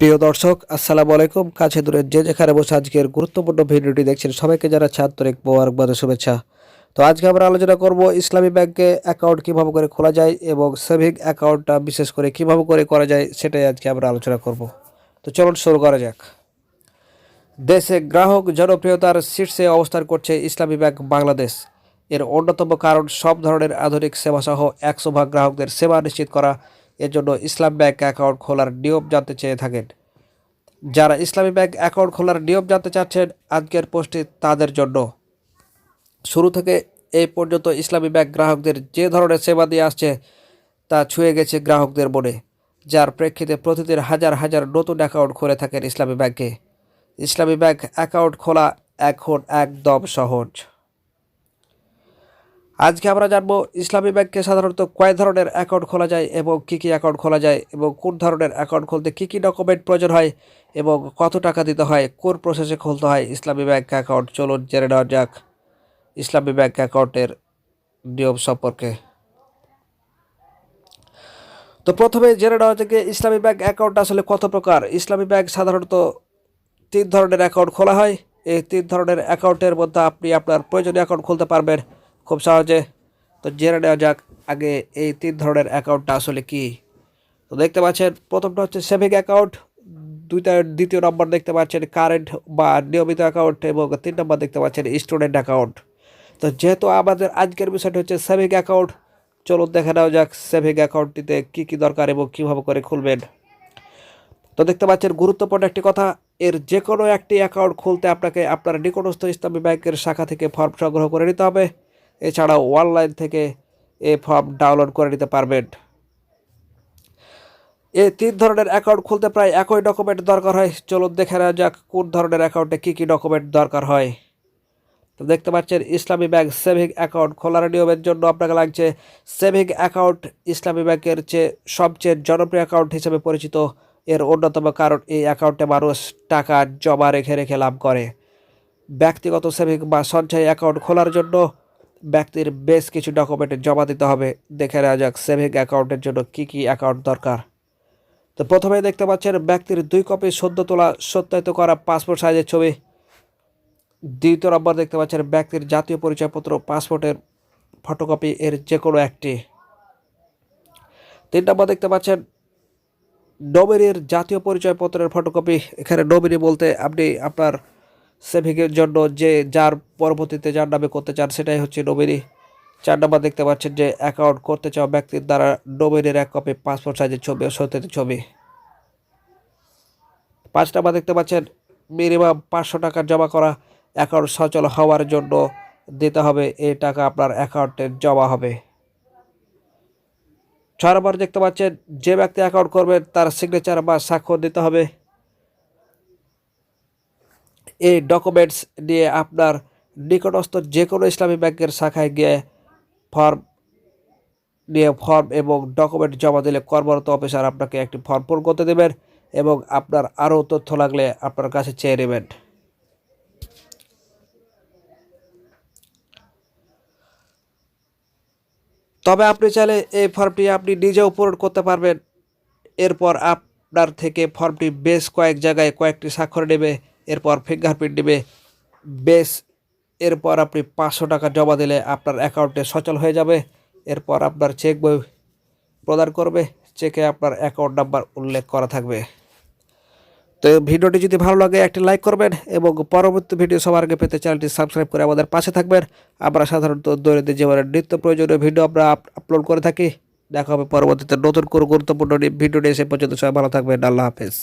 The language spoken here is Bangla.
প্রিয় দর্শক, আসসালামু আলাইকুম। কাছে দূরে যে যেখানে বসে আজকের গুরুত্বপূর্ণ ভিডিওটি দেখছেন, সবাইকে যারা আন্তরিক মোবারকবাদ শুভেচ্ছা। তো আজকে আমরা আলোচনা করব ইসলামী ব্যাংকে অ্যাকাউন্ট কীভাবে করে খোলা যায় এবং সেভিং অ্যাকাউন্টটা বিশেষ করে কীভাবে করে করা যায়, সেটাই আজকে আমরা আলোচনা করব। তো চলুন শুরু করা যাক। দেশে গ্রাহক জনপ্রিয়তার শীর্ষে অবস্থান করছে ইসলামী ব্যাংক বাংলাদেশ। এর অন্যতম কারণ সব ধরনের আধুনিক সেবাসহ একশো ভাগ গ্রাহকদের সেবা নিশ্চিত করা। এজন্য ইসলাম ব্যাংক অ্যাকাউন্ট খোলার নিয়ম জানতে চেয়ে থাকেন। যারা ইসলামী ব্যাংক অ্যাকাউন্ট খোলার নিয়ম জানতে চাচ্ছেন, আজকের পোস্টটি তাদের জন্য। শুরু থেকে এই পর্যন্ত ইসলামী ব্যাংক গ্রাহকদের যে ধরনের সেবা দিয়ে আসছে, তা ছুঁয়ে গেছে গ্রাহকদের মনে, যার প্রেক্ষিতে প্রতিদিন হাজার হাজার নতুন অ্যাকাউন্ট খুলে থাকেন ইসলামী ব্যাংকে। ইসলামী ব্যাংক অ্যাকাউন্ট খোলা এখন একদম সহজ। আজকে আমরা জানব ইসলামী ব্যাংকে সাধারণত কয় ধরনের অ্যাকাউন্ট খোলা যায় এবং কী কী অ্যাকাউন্ট খোলা যায় এবং কোন ধরনের অ্যাকাউন্ট খুলতে কী কী ডকুমেন্ট প্রয়োজন হয় এবং কত টাকা দিতে হয়, কোন প্রসেসে খুলতে হয় ইসলামী ব্যাংক অ্যাকাউন্ট। চলুন জেনে নেওয়া যাক ইসলামী ব্যাংক অ্যাকাউন্টের নিয়ম সম্পর্কে। তো প্রথমে জেনে নেওয়া যে ইসলামী ব্যাংক অ্যাকাউন্ট আসলে কত প্রকার। ইসলামী ব্যাংক সাধারণত তিন ধরনের অ্যাকাউন্ট খোলা হয়। এই তিন ধরনের অ্যাকাউন্টের মধ্যে আপনি আপনার প্রয়োজনীয় অ্যাকাউন্ট খুলতে পারবেন। খুব সহজে। তো জেনে নেওয়া যাক আগে এই তিন ধরনের অ্যাকাউন্টটা আসলে কি। তো দেখতে পাচ্ছেন, প্রথমটা হচ্ছে সেভিং অ্যাকাউন্ট দুইটা, দ্বিতীয় নম্বর দেখতে পাচ্ছেন কারেন্ট বা নিয়মিত অ্যাকাউন্ট এবং তিন নম্বর দেখতে পাচ্ছেন স্টুডেন্ট অ্যাকাউন্ট তো যেহেতু আমাদের আজকের বিষয়টা হচ্ছে সেভিং অ্যাকাউন্ট চলুন দেখে নেওয়া যাক সেভিং অ্যাকাউন্টটিতে কী কী দরকার এবং কীভাবে করে খুলবেন। তো দেখতে পাচ্ছেন, গুরুত্বপূর্ণ একটি কথা, এর যে কোনো একটি অ্যাকাউন্ট খুলতে আপনাকে আপনার নিকটস্থ ইসলামী ব্যাংকের শাখা থেকে ফর্ম সংগ্রহ করে নিতে হবে। এছাড়াও অনলাইন থেকে এ ফর্ম ডাউনলোড করে নিতে পারবেন। এই তিন ধরনের অ্যাকাউন্ট খুলতে প্রায় একই ডকুমেন্ট দরকার হয়। চলুন দেখে নেওয়া যাক কোন ধরনের অ্যাকাউন্টে কী কী ডকুমেন্ট দরকার হয়। তো দেখতে পাচ্ছেন, ইসলামী ব্যাংক সেভিং অ্যাকাউন্ট খোলার নিয়মের জন্য আপনাকে লাগছে সেভিং অ্যাকাউন্ট ইসলামী ব্যাংকের চেয়ে সবচেয়ে জনপ্রিয় অ্যাকাউন্ট হিসেবে পরিচিত। এর অন্যতম কারণ, এই অ্যাকাউন্টে মানুষ টাকা জমা রেখে রেখে লাভ করে। ব্যক্তিগত সেভিং বা সঞ্চয় অ্যাকাউন্ট খোলার জন্য ব্যক্তির বেশ কিছু ডকুমেন্ট জমা দিতে হবে। দেখে নেওয়া যাক সেভিং অ্যাকাউন্টের জন্য কী কী অ্যাকাউন্ট দরকার। তো প্রথমেই দেখতে পাচ্ছেন ব্যক্তির দুই কপি সদ্য তোলা, সত্যায়িত করা পাসপোর্ট সাইজের ছবি। দ্বিতীয় নম্বর দেখতে পাচ্ছেন ব্যক্তির জাতীয় পরিচয়পত্র পাসপোর্টের ফটোকপি এর যে কোনো একটি। তিন নম্বর দেখতে পাচ্ছেন নমিনির জাতীয় পরিচয়পত্রের ফটোকপি এখানে নমিনি বলতে আপনি আপনার সেভিংয়ের জন্য যে যার পরবর্তীতে যার নামে করতে চান সেটাই হচ্ছে নমিনি চার নম্বর দেখতে পাচ্ছেন যে অ্যাকাউন্ট করতে চাওয়া ব্যক্তির দ্বারা নমিনির এক কপি পাসপোর্ট সাইজের ছবি ও সত্যি ছবি। পাঁচ নম্বর দেখতে পাচ্ছেন মিনিমাম পাঁচশো টাকা জমা করা অ্যাকাউন্ট সচল হওয়ার জন্য দিতে হবে, এই টাকা আপনার অ্যাকাউন্টে জমা হবে। ছয় নম্বর দেখতে পাচ্ছেন, যে ব্যক্তি অ্যাকাউন্ট করবেন তার সিগনেচার বা স্বাক্ষর দিতে হবে। এই ডকুমেন্টস নিয়ে আপনার নিকটস্থ যে কোনো ইসলামী ব্যাংকের শাখায় গিয়ে ফর্ম নিয়ে ফর্ম এবং ডকুমেন্ট জমা দিলে কর্মরত অফিসার আপনাকে একটি ফর্ম পূরণ করতে দেবেন এবং আপনার আরও তথ্য লাগলে আপনার কাছে চেয়ে নেবেন। তবে আপনি চাইলে এই ফর্মটি আপনি নিজেও পূরণ করতে পারবেন। এরপর আপনার থেকে ফর্মটি বেশ কয়েক জায়গায় কয়েকটি স্বাক্ষর নেবে। এরপর ফিঙ্গারপ্রিন্ট নেবে বেশ, এরপর আপনি পাঁচশো টাকা জমা দিলে আপনার অ্যাকাউন্টে সচল হয়ে যাবে। এরপর আপনার চেক বই প্রদান করবে। চেকে আপনার অ্যাকাউন্ট নাম্বার উল্লেখ করা থাকবে। তো ভিডিওটি যদি ভালো লাগে, একটি লাইক করবেন এবং পরবর্তী ভিডিও সবার আগে পেতে চ্যানেলটি সাবস্ক্রাইব করে আমাদের পাশে থাকবেন। আমরা সাধারণত দৈনন্দিন জীবনের নিত্য প্রয়োজনীয় ভিডিও আমরা আপলোড করে থাকি। দেখা হবে পরবর্তীতে নতুন কোনো গুরুত্বপূর্ণ ভিডিও নিয়ে। এসে পর্যন্ত সবাই ভালো থাকবেন। আল্লাহ হাফেজ।